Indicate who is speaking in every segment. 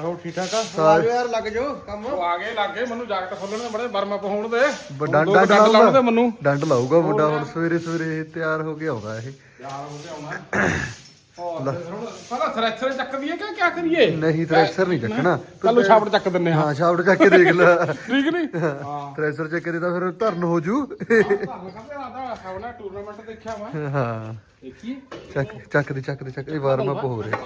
Speaker 1: ਹੋ ਠੀਕ ਠਾਕ ਆ।
Speaker 2: ਆਜੋ ਯਾਰ ਲੱਗ ਜਾਓ ਕੰਮ।
Speaker 1: ਉਹ ਆ ਗਏ ਲੱਗੇ ਮੈਨੂੰ ਜਾਕਟ ਖੋਲਣੇ ਬੜੇ ਬਰਮਾ ਪਹਾਉਣ ਦੇ।
Speaker 3: ਵੱਡਾ ਡੰਡ
Speaker 1: ਡੰਡ ਲਾਉਣ ਦੇ
Speaker 3: ਲਾਉਂਦਾ
Speaker 1: ਮੈਨੂੰ।
Speaker 3: ਡੰਡ ਲਾਊਗਾ ਵੱਡਾ ਹੁਣ ਸਵੇਰੇ ਸਵੇਰੇ ਇਹ ਤਿਆਰ ਹੋ ਕੇ ਆਉਂਦਾ ਇਹ।
Speaker 1: ਯਾਰ ਹੋ ਗਿਆ ਆਉਣਾ। ਸਾਰਾ ਥ੍ਰੈਸ਼ਰ ਕਿ ਕੀ ਕਰੀਏ?
Speaker 3: ਨਹੀਂ ਥ੍ਰੈਸ਼ਰ ਨਹੀਂ ਚੱਕਣਾ।
Speaker 1: ਕੱਲੂ ਛਾਪੜ ਚੱਕ ਦਿੰਨੇ ਹਾਂ।
Speaker 3: ਹਾਂ ਸ਼ਾਫਟ ਚੱਕ ਕੇ ਦੇਖ ਲੈ।
Speaker 1: ਠੀਕ ਨਹੀਂ? ਹਾਂ
Speaker 3: ਥ੍ਰੈਸ਼ਰ ਚੱਕ ਕੇ ਦੇ ਤਾਂ ਫਿਰ ਧਰਨ ਹੋ ਜੂ।
Speaker 1: ਸਾਵਣਾ ਟੂਰਨਾਮੈਂਟ ਦੇਖਿਆ ਮੈਂ
Speaker 3: ਹਾਂ।
Speaker 1: ਦੇਖੀ
Speaker 3: ਚੱਕ ਚੱਕ ਦੇ ਚੱਕ ਦੇ ਚੱਕ ਦੇ ਵਾਰਮ ਅਪ ਹੋ ਰਿਹਾ।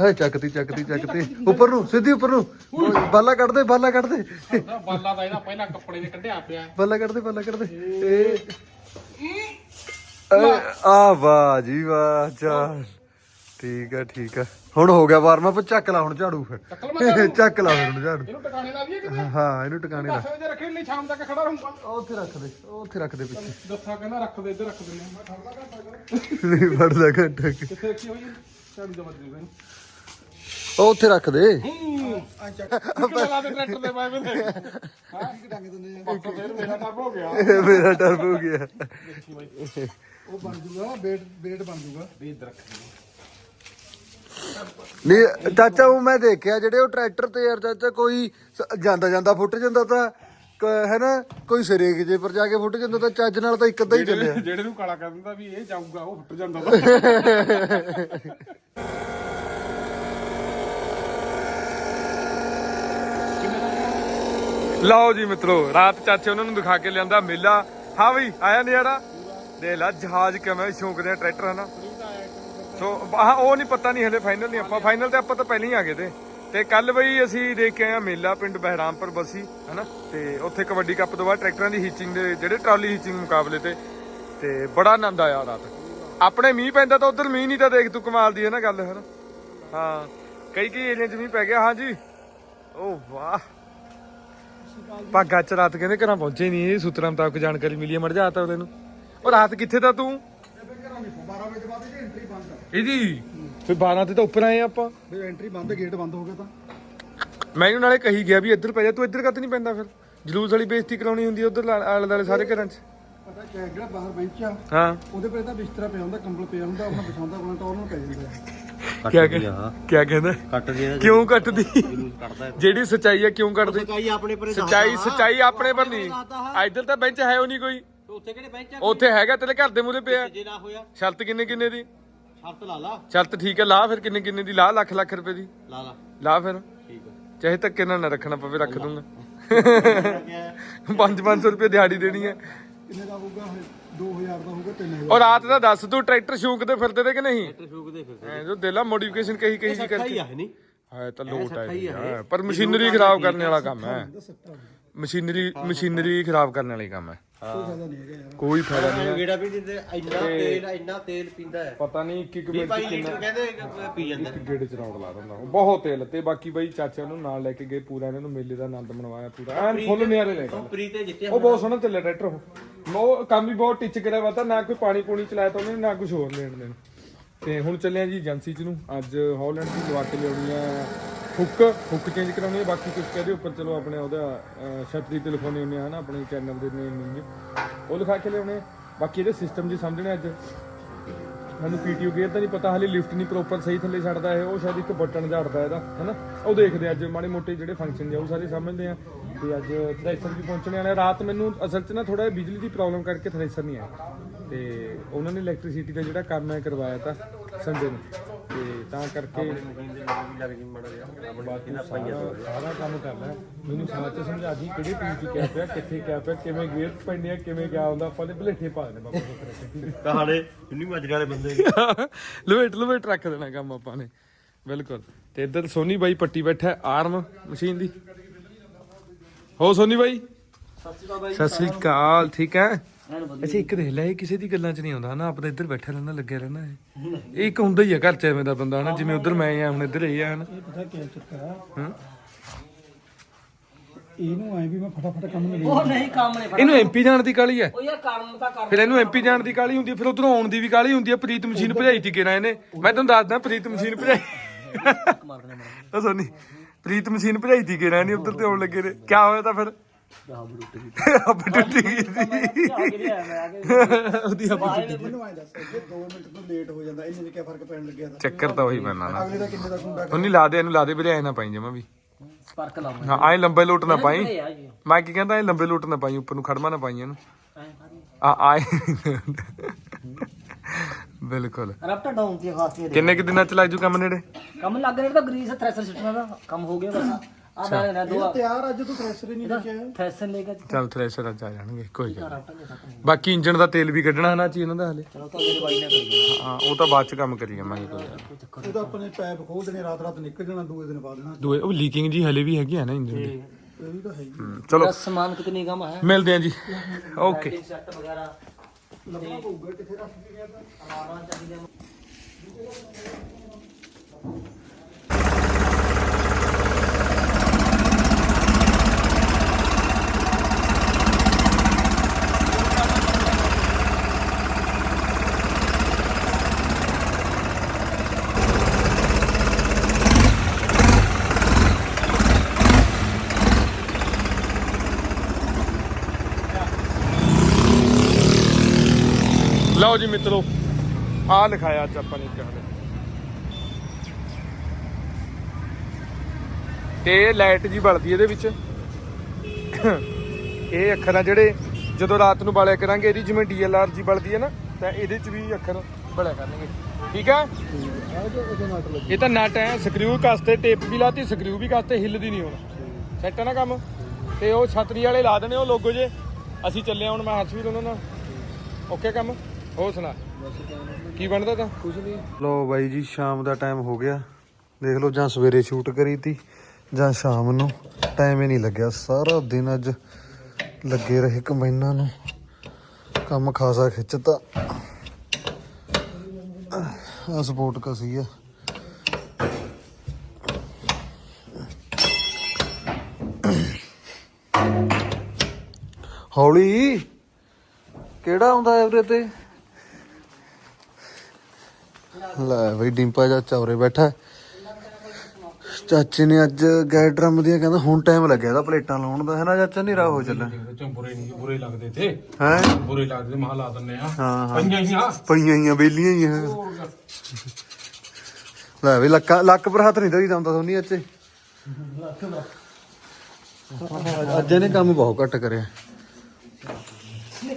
Speaker 3: ਹੈ ਚੱਕਦੀ ਚੱਕਦੀ ਚੱਕਦੀ। ਉੱਪਰ ਨੂੰ ਸਿੱਧੀ ਉੱਪਰ ਨੂੰ। ਬਾਲਾ ਕੱਢ ਦੇ ਬਾਲਾ ਕੱਢ ਦੇ।
Speaker 1: ਬਾਲਾ ਦਾ ਇਹਦਾ ਪਹਿਲਾਂ ਕੱਪੜੇ ਨੇ ਕੱਢਿਆ ਪਿਆ।
Speaker 3: ਬਾਲਾ ਕੱਢ ਦੇ ਬਾਲਾ ਕੱਢ ਦੇ। ਇਹ ਇਹ- ਆ ਵਾਹ ਜੀ ਵਾਹ ਚੱਲ ਠੀਕ ਆ ਠੀਕ ਆ। ਹੁਣ ਹੋ ਗਿਆ ਵਾਰਮ ਅਪ ਚੱਕ ਲਾ ਹੁਣ ਝਾੜੂ ਫਿਰ।
Speaker 1: ਚੱਕ
Speaker 3: ਲਾ ਫਿਰ ਹੁਣ ਝਾੜੂ।
Speaker 1: ਇਹਨੂੰ ਟਿਕਾਣੇ ਲਾ ਦਈਏ ਕਿਤੇ?
Speaker 3: ਹਾਂ ਇਹਨੂੰ ਟਿਕਾਣੇ ਲਾ।
Speaker 1: 10 ਵਜੇ ਰੱਖਣ ਲਈ ਸ਼ਾਮ ਤੱਕ ਖੜਾ ਰਹੂੰਗਾ।
Speaker 3: ਉਹ ਉੱਥੇ ਰੱਖ ਦੇ ਉਹ ਉੱਥੇ ਰੱਖ ਦੇ ਪਿੱਛੇ।
Speaker 1: ਦੱਸਾ ਕਹਿੰਦਾ ਰੱਖ ਦੇ ਇੱਧਰ ਰੱਖ ਦਿੰਨੇ ਮੈਂ ਠੜਦਾ ਘੰਟਾ ਕਰ
Speaker 3: ਨਹੀਂ ਫੜਦਾ ਘੰਟਾ ਕਿ।
Speaker 1: ਕਿੱਥੇ ਰੱਖੀ ਹੋਈ ਹੈ? ਝਾੜੂ ਦਾ ਵੱਜੂ ਇਹਨੂੰ।
Speaker 3: ਉਹ ਉੱਥੇ ਰੱਖ ਦੇ।
Speaker 1: ਲਾ ਦੇ ਟਰੈਕਟਰ ਦੇ ਬਾਈ ਮੇਰੇ ਹਾਂ।
Speaker 2: ਟੰਗ ਦਿੰਦੇ
Speaker 1: ਹੋ ਗਿਆ।
Speaker 3: ਟਰਬ ਹੋ ਗਿਆ।
Speaker 2: ਉਹ ਬਣ ਜੂਗਾ ਬੇਟ ਬੇਟ ਬਣ ਜੂਗਾ।
Speaker 1: ਵੀ ਇੱਧਰ ਰੱਖ ਦੇ।
Speaker 3: ਨਹੀਂ ਚਾਚਾ, ਉਹ ਮੈਂ ਦੇਖਿਆ ਜਿਹੜੇ ਉਹ ਟਰੈਕਟਰ ਤੇ ਯਾਰ ਚਾਚਾ, ਕੋਈ ਜਾਂਦਾ ਜਾਂਦਾ ਫੁੱਟ ਜਾਂਦਾ ਤਾਂ ਕ- ਕੋਈ ਸਰੇਕ ਜੇ ਪਰ ਜਾ ਕੇ ਫੁੱਟ ਜਾਂਦਾ ਤਾਂ ਚੱਜ ਨਾਲ ਤਾਂ ਇੱਕ ਅੱਧਾ ਹੀ ਚੱਲਿਆ।
Speaker 1: ਜਿਹੜੇ ਨੂੰ ਕਾਲਾ ਕਰ ਦਿੰਦਾ ਵੀ ਇਹ ਜਾਊਗਾ, ਉਹ ਫੁੱਟ ਜਾਂਦਾ ਲਓ ਜੀ ਮਿੱਤਰੋ, ਰਾਤ ਚਾਚੇ ਉਹਨਾਂ ਨੂੰ ਦਿਖਾ ਕੇ ਲਿਆਂਦਾ ਮੇਲਾ। ਹਾਂ ਵੀ ਆਇਆ ਨਜ਼ਾਰਾ? ਦੇਖ ਲਾ, ਜਹਾਜ਼ ਕਿਵੇਂ ਸ਼ੌਂਕ ਦੇ ਟਰੈਕਟਰ ਹਨਾ ਸੋ, ਹਾਂ, ਉਹ ਨਹੀਂ ਪਤਾ ਨਹੀਂ ਹਲੇ ਫਾਈਨਲ ਨਹੀਂ ਆਪਾਂ ਫਾਈਨਲ ਤੇ ਆਪਾਂ ਤਾਂ ਪਹਿਲਾਂ ਹੀ ਆ ਗਏ ਤੇ। ਤੇ ਕੱਲ ਬਈ ਅਸੀਂ ਦੇਖ ਕੇ ਆਏ ਆ ਮੇਲਾ ਪਿੰਡ ਬਹਿਰਾਮਪੁਰ ਬਸੀ, ਹਨਾ? ਤੇ ਉੱਥੇ ਕਬੱਡੀ ਕੱਪ ਤੋਂ ਬਾਅਦ ਟਰੈਕਟਰਾਂ ਦੀ ਹੀਚਿੰਗ ਦੇ, ਜਿਹੜੇ ਟਰਾਲੀ ਹੀਚਿੰਗ ਮੁਕਾਬਲੇ ਤੇ ਤੇ ਬੜਾ ਆਨੰਦ ਆਇਆ ਰਾਤ। ਆਪਣੇ ਮੀਂਹ ਪੈਂਦਾ ਤਾਂ ਉਧਰ ਮੀਂਹ ਨਹੀਂ ਤਾਂ ਦੇਖ ਤੂੰ ਕਮਾਲ ਦੀ ਹੈ ਨਾ ਗੱਲ, ਹਨਾ? ਹਾਂ, ਕਈ ਕਈ ਏਰੀਆ 'ਚ ਮੀਂਹ ਪੈ ਗਿਆ, ਹਾਂਜੀ। ਓ ਵਾਹ। ਭਾਗਾ ਚ ਰਾਤ ਕਹਿੰਦੇ ਘਰਾਂ ਪਹੁੰਚੇ ਨਹੀਂ ਇਹ ਸੂਤਰਾਂ ਮੁਤਾਬਕ ਜਾਣਕਾਰੀ ਮਿਲੀ ਹੈ ਮਰ ਜਾਤਾ ਉਹਦੇ ਨੂੰ। ਉਹ ਰਾਤ ਕਿੱਥੇ ਤਾਂ ਤੂੰ?
Speaker 2: 12 ਵਜੇ ਬਾਅਦ ਇਹਦੀ ਐਂਟਰੀ ਬੰਦ ਆ।
Speaker 1: ਇਹਦੀ? ਫਿਰ 12 ਤੇ ਤਾਂ ਉੱਪਰ ਆਏ ਆਪਾਂ।
Speaker 2: ਫਿਰ ਐਂਟਰੀ ਬੰਦ ਗੇਟ ਬੰਦ ਹੋ ਗਿਆ ਤਾਂ।
Speaker 1: ਮੈਨੂੰ ਨਾਲੇ ਕਹੀ ਗਿਆ ਵੀ ਇੱਧਰ ਪੈ ਜਾ ਤੂੰ ਇੱਧਰ ਕੱਤ ਨਹੀਂ ਪੈਂਦਾ ਫਿਰ? ਜਲੂਸ ਵਾਲੀ ਬੇਇੱਜ਼ਤੀ ਕਰਾਉਣੀ ਹੁੰਦੀ ਉਧਰ ਆਲੇ ਦੁਆਲੇ ਸਾਰੇ ਘਰਾਂ 'ਚ।
Speaker 2: ਪਤਾ ਕਿਆ ਜਿਹੜਾ ਬਾਹਰ ਬੈਂਚ ਆ
Speaker 1: ਹਾਂ।
Speaker 2: ਉਹਦੇ ਪਰ ਤਾਂ ਬਿਸਤਰਾ ਪਿਆ ਹੁੰਦਾ ਕੰਬਲ ਪਿਆ ਹੁੰਦਾ ਆਪਣਾ ਵਿਛਾਉਂਦਾ ਆਪਣਾ ਟੌਰ ਨੂੰ ਪੈ ਜਾਂਦਾ।
Speaker 1: ਕਿਆ ਕਿਆ ਕਹਿੰਦਾ? ਕਿਉਂ ਕੱਟਦੀ?
Speaker 4: ਕੱਟਦਾ
Speaker 1: ਜਿਹੜੀ ਸੱਚਾਈ ਹੈ ਕਿਉਂ ਕੱਟਦੀ?
Speaker 4: ਸਚਾਈ ਆਪਣੇ ਪਰੇ
Speaker 1: ਸੱਚਾਈ ਸੱਚਾਈ ਆਪਣੇ ਪਰ ਨਹੀਂ। ਇੱਧਰ ਤਾਂ ਬੈਂਚ ਹੈ ਉਹ ਨਹੀਂ ਕੋਈ।
Speaker 4: ਉੱਥੇ ਕਿਹੜੇ ਬੈਂਚ ਆ
Speaker 1: ਉੱਥੇ ਹੈਗਾ ਤੇਰੇ ਘਰ ਦੇ ਮੂਹਰੇ ਪਿਆ।
Speaker 4: ਜੇ ਨਾ ਹੋਇਆ?
Speaker 1: ਸ਼ਰਤ ਕਿੰਨੇ ਕਿੰਨੇ ਦੀ?
Speaker 4: ਸ਼ਰਤ ਲਾ ਲਾ।
Speaker 1: ਸ਼ਰਤ ਠੀਕ ਹੈ ਲਾ ਫਿਰ ਕਿੰਨੇ ਕਿੰਨੇ ਦੀ? ਲਾ ਲੱਖ ਲੱਖ ਰੁਪਏ ਦੀ।
Speaker 4: ਲਾ ਲਾ।
Speaker 1: ਲਾ ਫਿਰ।
Speaker 4: ਠੀਕ ਆ
Speaker 1: ਚਾਹੇ ਧੱਕੇ ਨਾਲ ਨਾ ਰੱਖਣਾ ਪਵੇ ਰੱਖ ਦੂੰਗਾ।
Speaker 4: ਕਿਆ
Speaker 1: 5-500 ਰੁਪਏ ਦਿਹਾੜੀ ਦੇਣੀ ਹੈ।
Speaker 2: ਕਿੰਨੇ ਦਾ ਹੋਊਗਾ ਇਹ? 2000 ਦਾ ਹੋਊਗਾ 3000
Speaker 1: ਔਰ ਰਾਤ ਦਾ ਦੱਸ ਤੂੰ ਟਰੈਕਟਰ ਸ਼ੂਕਦੇ ਫਿਰਦੇ ਤੇ ਕਿ ਨਹੀਂ?
Speaker 4: ਟਰੈਕਟਰ ਫੂਕਦੇ ਫਿਰ
Speaker 1: ਐ ਜੋ ਦੇਲਾ ਮੋਡੀਫਿਕੇਸ਼ਨ ਕਹੀ ਕਹੀ ਜੀ
Speaker 4: ਹੀ
Speaker 1: ਕਰਕੇ।
Speaker 4: ਆ ਨਹੀਂ
Speaker 1: ਹੈ ਤਾਂ ਲੋਟ ਹੈ
Speaker 4: ਹੀ।
Speaker 1: ਹਾਂ, ਪਰ ਮਸ਼ੀਨਰੀ ਖਰਾਬ ਕਰਨ ਵਾਲਾ ਕੰਮ ਹੈ। ਮਸ਼ੀਨਰੀ ਮਸ਼ੀਨਰੀ ਖਰਾਬ ਕਰਨ ਵਾਲੀ ਕੰਮ ਹੈ।
Speaker 2: ਕੋਈ ਫਾਇਦਾ ਨਹੀਂ ਹੈਗਾ ਯਾਰ।
Speaker 1: ਕੋਈ ਫਾਇਦਾ ਨਹੀਂ ਹੈ।
Speaker 4: ਗੇੜਾ ਵੀ ਦਿੰਦੇ ਇੰਨਾ ਤੇਲ ਇੰਨਾ ਤੇਲ ਪੀਂਦਾ ਹੈ।
Speaker 1: ਪਤਾ ਨਹੀਂ ਇੱਕ ਇੱਕ
Speaker 4: 20
Speaker 1: ਮਿੰਟ 'ਚ
Speaker 4: ਲੀਟਰ
Speaker 1: ਕਿੰਨਾ
Speaker 4: ਕਹਿੰਦੇ ਪੀ ਜਾਂਦਾ
Speaker 1: ਇੱਕ ਗੇੜੇ ਚ ਰੌਂਡ ਲਾ ਦਿੰਦਾ ਉਹ। ਬਹੁਤ ਤੇਲ ਤੇ ਬਾਕੀ ਬਾਈ ਚਾਚਾ ਨੂੰ ਨਾਲ ਲੈ ਕੇ ਗਏ ਪੂਰਾ ਇਹਨਾਂ ਨੂੰ ਮੇਲੇ ਦਾ ਆਨੰਦ ਮਨਵਾਇਆ ਪੂਰਾ। ਐਨ ਫੁੱਲ ਨਿਆਰੇ ਲੈ ਗਏ
Speaker 4: ਪ੍ਰੀ ਤੇ ਜਿੱਤਿਆ
Speaker 1: ਉਹ ਬਹੁਤ ਸੋਹਣਾ ਚੱਲਿਆ ਟਰੈਕਟਰ ਉਹ। ਉਹ ਕੰਮ ਵੀ ਬਹੁਤ ਟਿਚ ਕਰਿਆ ਵਾ ਤਾਂ ਨਾ ਕੋਈ ਪਾਣੀ ਪੂਣੀ ਚਲਾਇਆ ਤਾਂ ਉਹਨੇ ਨਾ ਕੁਝ ਹੋਰ ਲੈਣ ਦੇਣ। ਤੇ ਹੁਣ ਚੱਲਿਆ ਜੀ ਏਜੰਸੀ ਚ ਨੂੰ। ਅੱਜ ਹਾਲੈਂਡ ਦੀ ਲਵਾ ਕੇ ਲਿਆਉਣੀ ਆ ਹੁੱਕ ਹੁੱਕ ਚੇਂਜ ਕਰਾਉਣੀ ਆ ਬਾਕੀ ਕੁਝ ਕਹਦੇ ਉੱਪਰ ਚਲੋ ਆਪਣੇ ਉਹਦਾ ਅਹ, ਛਤਰੀ ਤੇ ਲਿਖਾਉਣੇ ਹੁੰਦੇ ਹੈ ਨਾ ਆਪਣੇ ਚੈਨਲ ਦੇ ਨੇਮ ਨੂੰ ਉਹ ਲਿਖਾ ਕੇ ਲਿਆਉਣੇ। ਆ। ਬਾਕੀ ਇਹਦੇ ਸਿਸਟਮ ਜੀ ਸਮਝਣੇ ਅੱਜ। ਮੈਨੂੰ ਪੀਟੀਓ ਗੇਅਰ ਤਾਂ ਨਹੀਂ ਪਤਾ ਹਲੇ ਲਿਫਟ ਨਹੀਂ ਪ੍ਰੋਪਰ ਸਹੀ ਥੱਲੇ ਛੱਡਦਾ ਇਹ ਉਹ ਸ਼ਾਇਦ ਇੱਕ ਬਟਨ ਝੜਦਾ ਇਹਦਾ ਹੈਨਾ? ਉਹ ਦੇਖਦੇ ਅੱਜ ਮਾੜੇ ਮੋਟੇ ਜਿਹੜੇ ਫੰਕਸ਼ਨ ਨੇ ਉਹ ਸਾਰੇ ਸਮਝਦੇ ਆ। ਤੇ ਅੱਜ ਥ੍ਰੈਸ਼ਰ ਵੀ ਪਹੁੰਚਣੇ ਵਾਲਾ ਰਾਤ ਮੈਨੂੰ ਅਸਲ 'ਚ ਨਾ ਥੋੜਾ ਬਿਜਲੀ ਦੀ ਪ੍ਰੋਬਲਮ ਕਰਕੇ ਥ੍ਰੈਸ਼ਰ ਨਹੀਂ ਆਇਆ। ਤੇ ਉਹਨਾਂ ਨੇ ਇਲੈਕਟ੍ਰਿਸਿਟੀ ਦਾ ਜਿਹੜਾ ਕੰਮ ਹੈ ਕਰਵਾਇਆ ਤਾਂ ਸੰਡੇ ਨੂੰ। ਤੇ ਤਾਂ ਕਰਕੇ
Speaker 4: ਮਸ਼ੀਨ ਦੇ ਨਾਲ ਵੀ ਲੱਗ ਜੀ ਮੜ ਗਿਆ ਆਪਣਾ ਕਿਹਦਾ ਪਾਈਆ
Speaker 1: ਸਾਰਾ ਕੰਮ ਕਰਨਾ ਮੈਨੂੰ ਸਾਥ ਚ ਸਮਝਾ ਦੀ ਕਿਹੜੇ ਪੀਚ ਕਿਆ ਪਿਆ ਕਿੱਥੇ ਕਿਆ ਪਿਆ ਕਿਵੇਂ ਗੇਅਰ ਪੈਂਦੇ ਆ ਕਿਵੇਂ ਕਿਆ ਹੁੰਦਾ ਆਪਾਂ ਨੇ ਭਲੇਖੇ ਪਾ ਦੇਣੇ ਬਾਬਾ ਕੋਤਰੇ
Speaker 4: ਕਹਾੜੇ ਇੰਨੀ ਮੱਜੜ ਵਾਲੇ ਬੰਦੇ।
Speaker 1: ਲਵੇਟ ਲਵੇਟ ਰੱਖ ਦੇਣਾ ਕੰਮ ਆਪਾਂ ਨੇ। ਬਿਲਕੁਲ। ਤੇ ਇੱਧਰ ਸੋਨੀ ਬਾਈ ਪੱਟੀ ਬੈਠਾ ਆਰਮ ਮਸ਼ੀਨ ਦੀ। ਹੋ ਸੋਨੀ ਬਾਈ। ਸਤਿ ਸ੍ਰੀ ਅਕਾਲ ਠੀਕ ਹੈ? ਅੱਛਾ ਇੱਕ ਦੇਖ ਲੈ ਇਹ ਕਿਸੇ ਦੀ ਗੱਲਾਂ 'ਚ ਨਹੀਂ ਆਉਂਦਾ ਨਾ ਆਪਦਾ ਇੱਧਰ ਬੈਠਾ ਰਹਿੰਦਾ ਲੱਗਿਆ ਰਹਿੰਦਾ ਇਹ। ਇਹ ਇੱਕ ਹੁੰਦਾ ਹੀ ਆ ਘਰ 'ਚ ਐਵੇਂ ਦਾ ਬੰਦਾ ਹਨਾ? ਜਿਵੇਂ ਉਧਰ ਮੈਂ ਆ ਹੁਣ ਇੱਧਰ ਇਹ ਆ ਹਨਾ?
Speaker 2: ਇਹ ਪਤਾ ਕਿਆ ਚੱਕਰ ਆ?
Speaker 1: ਹਾਂ।
Speaker 2: ਇਹਨੂੰ ਐ ਵੀ ਮੈਂ ਫਟਾਫਟ ਕੰਮ ਮਿਲੇ
Speaker 5: ਉਹ ਨਹੀਂ ਕੰਮ ਨਹੀਂ
Speaker 1: ਇਹਨੂੰ ਐਮਪੀ ਜਾਣ ਦੀ ਕਾਲੀ ਹੈ
Speaker 5: ਉਹ ਯਾਰ ਕੰਮ ਤਾਂ ਕਰ
Speaker 1: ਫਿਰ ਇਹਨੂੰ ਐਮਪੀ ਜਾਣ ਦੀ ਕਾਲੀ ਹੁੰਦੀ ਹੈ ਫਿਰ ਉਧਰੋਂ ਆਉਣ ਦੀ ਵੀ ਕਾਲੀ ਹੁੰਦੀ ਹੈ ਪ੍ਰੀਤ ਮਸ਼ੀਨ ਭਜਾਈ ਤੀ ਕਿਰਾ ਇਹਨੇ? ਮੈਂ ਤੁਹਾਨੂੰ ਦੱਸਦਾ ਪ੍ਰੀਤ ਮਸ਼ੀਨ ਭਜਾਈ। ਉਹ ਸੋਨੀ ਪ੍ਰੀਤ ਮਸ਼ੀਨ ਭਜਾਈ ਤੀ ਕਿਰਾ ਨਹੀਂ ਉਧਰ ਤੇ ਆਉਣ ਲੱਗੇ ਨੇ। ਕਿਆ ਹੋਇਆ ਤਾਂ ਫਿਰ?
Speaker 3: ਰੱਬ ਟੁੱਟੀ ਗਈ ਉਹਦੀ ਹੱਬ
Speaker 2: ਮੈਨੂੰ ਆਏ ਦੱਸ ਜੇ 2 ਮਿੰਟ ਤੋਂ ਲੇਟ ਹੋ ਜਾਂਦਾ ਇੰਨੇ ਚ ਕੀ ਫ਼ਰਕ ਪੈਣ ਲੱਗਿਆ ਤਾਂ
Speaker 1: ਚੱਕਰ ਤਾਂ ਉਹੀ ਪੈਣਾ ਨਾ।
Speaker 2: ਅਗਲੇ ਦਾ ਕਿੰਨੇ ਦਾ ਕੁੰਡਾ
Speaker 1: ਉਹਨੀ ਲਾ ਦੇ ਇਹਨੂੰ ਲਾ ਦੇ ਵੀਰੇ ਐ ਨਾ ਪਾਈ ਜਮਾ ਵੀ।
Speaker 5: ਸਪਾਰਕ ਲਾਵਾਂ
Speaker 1: ਹਾਂ ਆਏ ਲੰਬੇ ਲੋਟ ਨਾ ਪਾਈ।
Speaker 5: ਇਹ ਆ ਜੀ।
Speaker 1: ਮੈਂ ਕੀ ਕਹਿੰਦਾ ਇਹ ਲੰਬੇ ਲੋਟ ਨਾ ਪਾਈ ਉੱਪਰ ਨੂੰ ਖੜਮਾ ਨਾ ਪਾਈ ਇਹਨੂੰ।
Speaker 5: ਐਂ ਸਾਰੀ।
Speaker 1: ਆ ਆਏ। ਬਿਲਕੁਲ।
Speaker 5: ਡਾਊਨ ਦੀ
Speaker 1: ਕਿੰਨੇ ਕਿ ਦਿਨਾਂ ਚ ਲੱਗ ਜੂ ਕੰਮ ਨੇੜੇ?
Speaker 5: ਕੰਮ ਲੱਗ ਰਿਹਾ ਤਾਂ ਗਰੀਸ ਥ੍ਰੈਸ਼ਰ ਸਿੱਟਣਾ ਦਾ। ਕੰਮ ਹੋ ਗਿਆ ਬਸ। ਆ ਮੈਂ ਨਾ ਦੋ
Speaker 2: ਤਿਆਰ ਅੱਜ ਤੂੰ ਥ੍ਰੈਸ਼ਰ ਹੀ ਨਹੀਂ ਲੈ ਕੇ ਆਇਆ
Speaker 5: ਥ੍ਰੈਸ਼ਰ ਲੈ ਕੇ
Speaker 1: ਚੱਲ ਥ੍ਰੈਸ਼ਰ ਅੱਜ ਆ ਜਾਣਗੇ ਕੋਈ ਗੱਲ ਬਾਕੀ ਇੰਜਨ ਦਾ ਤੇਲ ਵੀ ਕੱਢਣਾ ਨਾ ਚੀ ਇਹਨਾਂ ਦਾ ਹਲੇ?
Speaker 5: ਚਲੋ ਤਾਂ ਮੇਰੇ ਬਾਈ ਨੇ ਕਰ ਦਿਆ
Speaker 1: ਹਾਂ ਉਹ ਤਾਂ ਬਾਅਦ ਚ ਕੰਮ ਕਰੀ ਜਾਵਾਂਗੇ ਕੋਈ ਗੱਲ ਨੀ।
Speaker 2: ਉਹ ਤਾਂ ਆਪਣੇ ਪੈਪ ਖੋਲ ਦੇਣੇ ਰਾਤ ਰਾਤ ਨਿਕਲ ਜਾਣਾ ਦੂਏ ਦਿਨ ਪਾ ਦੇਣਾ।
Speaker 1: ਦੂਏ ਉਹ ਲੀਕਿੰਗ ਜੀ ਹਲੇ ਵੀ ਹੈਗੀ ਆ ਨਾ ਇੰਜਨ ਦੀ।
Speaker 2: ਇਹ ਵੀ ਤਾਂ ਹੈ ਹੀ
Speaker 1: ਹੂੰ, ਚਲੋ।
Speaker 5: ਦਸ ਸਮਾਨ ਕਿਤਨੀ ਕਮ ਹੈ?
Speaker 1: ਮਿਲਦੇ ਆ ਜੀ। ਓਕੇ
Speaker 5: ਸੈੱਟ ਵਗੈਰਾ।
Speaker 2: ਲੱਭਣਾ ਪਊਗਾ ਕਿੱਥੇ ਰੱਖ ਕੇ ਗਿਆ ਤਾਂ।
Speaker 5: ਅਲਾਰਾਂ ਚਾਹੀਦੀਆਂ
Speaker 1: ਲਓ ਜੀ ਮਿੱਤਰੋ ਆ ਲਿਖਾਇਆ ਅੱਜ ਆਪਾਂ ਨੇ ਇੱਕ ਤੇ ਲਾਈਟ ਜੀ ਬਲਦੀ ਇਹਦੇ ਵਿੱਚ। ਇਹ ਅੱਖਰ ਆ ਜਿਹੜੇ ਜਦੋਂ ਰਾਤ ਨੂੰ ਬਾਲਿਆ ਕਰਾਂਗੇ, ਇਹਦੀ ਜਿਵੇਂ ਡੀਐਲਆਰ ਜੀ ਬਲਦੀ ਹੈ ਨਾ, ਤਾਂ ਇਹਦੇ ਚ ਵੀ ਅੱਖਰ ਬਲਿਆ ਕਰਨਗੇ। ਠੀਕ ਆ? ਇਹ ਤਾਂ ਨਟ ਹੈ ਸਕਰੂ ਕਸਤੇ ਟੇਪ ਵੀ ਲਾਤੀ ਸਕਰੂ ਵੀ ਕਸਤੇ ਹਿੱਲਦੀ ਨਹੀਂ ਹੁਣ। ਸੈੱਟ ਹੈ ਨਾ ਕੰਮ? ਤੇ ਉਹ ਛਤਰੀ ਵਾਲੇ ਲਾ ਦੇਣੇ, ਉਹ ਲੋਗੋ ਜੇ। ਅਸੀਂ ਚੱਲੇ ਹੁਣ, ਮੈਂ ਹਰਸ਼ ਵੀ ਉਹਨਾਂ ਨਾਲ। ਓਕੇ ਕੰਮ? ਹੋਰ ਸੁਣਾ। ਕੀ ਬਣਦਾ ਤਾਂ? ਕੁਝ ਨਹੀਂ।
Speaker 3: ਲੋ ਬਾਈ ਜੀ ਸ਼ਾਮ ਦਾ ਟਾਈਮ ਹੋ ਗਿਆ। ਦੇਖ ਲਓ ਜਾਂ ਸਵੇਰੇ ਸ਼ੂਟ ਕਰੀ ਤੀ ਜਾਂ ਸ਼ਾਮ ਨੂੰ। ਟਾਈਮ ਹੀ ਨਹੀਂ ਲੱਗਿਆ। ਸਾਰਾ ਦਿਨ ਅੱਜ ਲੱਗੇ ਰਹੇ ਕੰਬਾਈਨਾਂ ਨੂੰ। ਕੰਮ ਖਾਸਾ ਖਿੱਚਤਾ। ਆ ਸਪੋਰਟ ਕਸੀ ਆ। ਹੌਲੀ। ਕਿਹੜਾ ਆਉਂਦਾ ਹੈ ਵੀਰੇ ਤੇ? ਲੈ ਬਈ ਡਿੰਪਾ ਚਾਚਾ ਉਰੇ ਬੈਠਾ ਚਾਚੇ ਨੇ ਅੱਜ ਗੈਸ ਡਰਮ ਦੀਆਂ ਕਹਿੰਦਾ ਹੁਣ ਟਾਈਮ ਲੱਗਿਆ ਇਹਦਾ ਪਲੇਟਾਂ ਲਾਉਣ ਦਾ। ਹੈ ਨਾ ਚਾਚਾ ਨੇਰਾ ਹੋ
Speaker 1: ਚੱਲਾ ਬੁਰੇ ਨਹੀਂ ਬੁਰੇ ਲੱਗਦੇ ਤੇ।
Speaker 3: ਹੈ?
Speaker 1: ਬੁਰੇ ਲੱਗਦੇ ਮਹਾ ਲਾ ਦਿੰਨੇ ਆ
Speaker 3: ਹਾਂ ਹਾਂ।
Speaker 1: ਪਈਆਂ ਹੀ ਆ।
Speaker 3: ਪਈਆਂ ਹੀ ਆ ਬੇਲੀਆਂ ਹੀ ਆ। ਲੈ ਵੀ ਲੱਕ ਲੱਕ ਪਰ ਹੱਥ ਨਹੀਂ ਦਈ ਜਾਂਦਾ ਸੋਨੀ ਅੱਜ ਲੱਕ ਦਾ ਅੱਜ ਇਹਨੇ ਕੰਮ ਬਹੁਤ ਘੱਟ ਕਰਿਆ।
Speaker 5: ਇਹ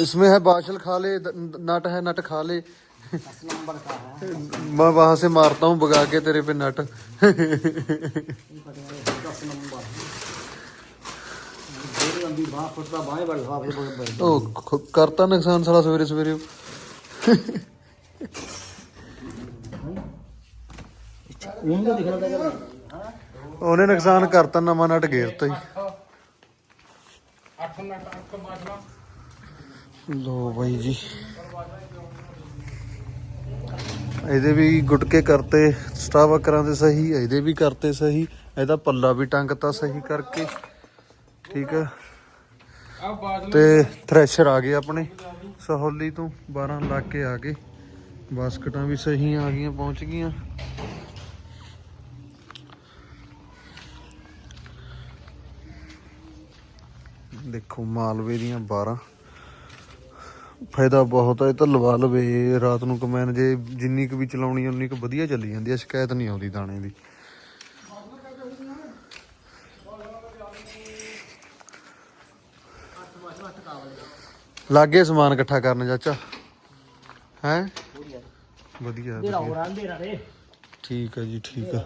Speaker 3: इसमें है बाशल खा ले द- नट है नट खा ले
Speaker 5: दस नंबर का है
Speaker 3: मैं वहां से मारता हूँ भगा के तेरे पे नट
Speaker 5: दस नंबर जेब लंबी बाह फुटता बाएं बढ़ बाएं बढ़ बढ़
Speaker 3: ओ ख- करता नुकसान साला सवेरे सवेरे
Speaker 5: ऊन का दिखना था
Speaker 3: ਉਹਨੇ ਨੁਕਸਾਨ ਕਰਤਾ ਨਵਾਂ ਨਟ ਗੇਰਤਾ ਹੀ
Speaker 1: ਅੱਠ ਮਿੰਟ ਅੱਠ ਬਾਜਵਾ
Speaker 3: ਲੋ ਬਾਈ ਜੀ। ਇਹਦੇ ਵੀ ਗੁਟਕੇ ਕਰਤੇ, ਸਟਾਵਕਰਾਂ ਦੇ ਸਹੀ, ਇਹਦੇ ਵੀ ਕਰਤੇ ਸਹੀ, ਇਹਦਾ ਪੱਲਾ ਵੀ ਟੰਗਤਾ ਸਹੀ ਕਰਕੇ। ਠੀਕ
Speaker 1: ਆ। ਬਾਜਵਾ
Speaker 3: ਤੇ ਥ੍ਰੈਸ਼ਰ ਆ ਗਏ ਆਪਣੇ, ਸਹੌਲੀ ਤੋਂ 12 ਲੱਗ ਕੇ ਆ ਗਏ। ਬਾਸਕਟਾਂ ਵੀ ਸਹੀ ਆ ਗਈਆਂ, ਪਹੁੰਚ ਗਈਆਂ। ਦੇਖੋ, ਮਾਲਵੇ ਦੀਆਂ 12 ਫਾਇਦਾ ਬਹੁਤ ਹੈ ਤਾਂ ਲਵਾ ਲਵੇ ਰਾਤ ਨੂੰ ਕਮੈਨ ਜੇ ਜਿੰਨੀ ਕੁ ਵੀ ਚਲਾਉਣੀ ਉਨੀ ਕੁ ਵਧੀਆ ਚੱਲੀ ਜਾਂਦੀ ਹੈ ਸ਼ਿਕਾਇਤ ਨਹੀਂ ਆਉਂਦੀ ਦਾਣੇ ਦੀ। ਲਾਗੇ ਸਮਾਨ ਇਕੱਠਾ ਕਰਨ ਚਾਚਾ। ਹੈ? ਵਧੀਆ ਵਧੀਆ। ਠੀਕ
Speaker 1: ਹੈ ਜੀ ਠੀਕ ਹੈ